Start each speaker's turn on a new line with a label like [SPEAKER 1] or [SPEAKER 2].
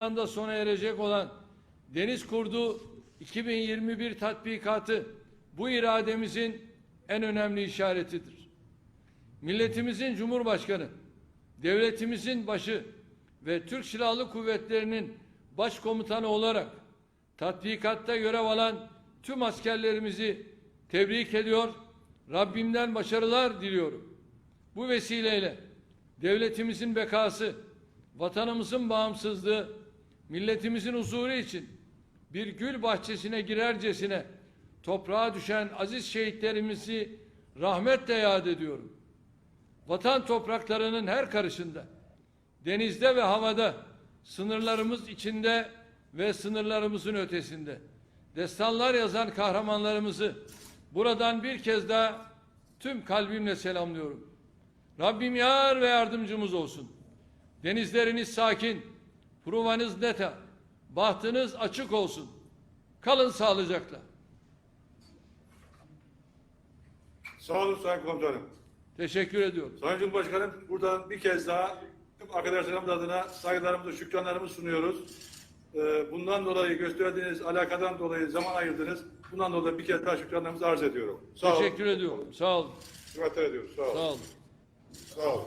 [SPEAKER 1] anda sona erecek olan Deniz Kurdu 2021 tatbikatı bu irademizin en önemli işaretidir. Milletimizin Cumhurbaşkanı, devletimizin başı ve Türk Silahlı Kuvvetleri'nin başkomutanı olarak tatbikatta görev alan tüm askerlerimizi tebrik ediyor, Rabbimden başarılar diliyorum. Bu vesileyle devletimizin bekası, vatanımızın bağımsızlığı, milletimizin huzuru için bir gül bahçesine girercesine toprağa düşen aziz şehitlerimizi rahmetle yad ediyorum. Vatan topraklarının her karışında, denizde ve havada, sınırlarımız içinde ve sınırlarımızın ötesinde destanlar yazan kahramanlarımızı buradan bir kez daha tüm kalbimle selamlıyorum. Rabbim yar ve yardımcımız olsun. Denizleriniz sakin, provanız neta, bahtınız açık olsun. Kalın sağlıcakla.
[SPEAKER 2] Sağ olun Sayın Komutanım.
[SPEAKER 1] Teşekkür ediyorum.
[SPEAKER 2] Sayın Cumhurbaşkanım buradan bir kez daha tüm arkadaşlarımız adına saygılarımızı, şükranlarımızı sunuyoruz. Ee, Bundan dolayı gösterdiğiniz alakadan dolayı zaman ayırdınız. Bundan dolayı bir kez daha şükranlarımızı arz ediyorum. Sağ olun.
[SPEAKER 1] Teşekkür ediyorum. Sağ olun.
[SPEAKER 2] Hürmetler ediyoruz. Sağ olun.
[SPEAKER 1] Sağ olun.
[SPEAKER 2] Sağ olun.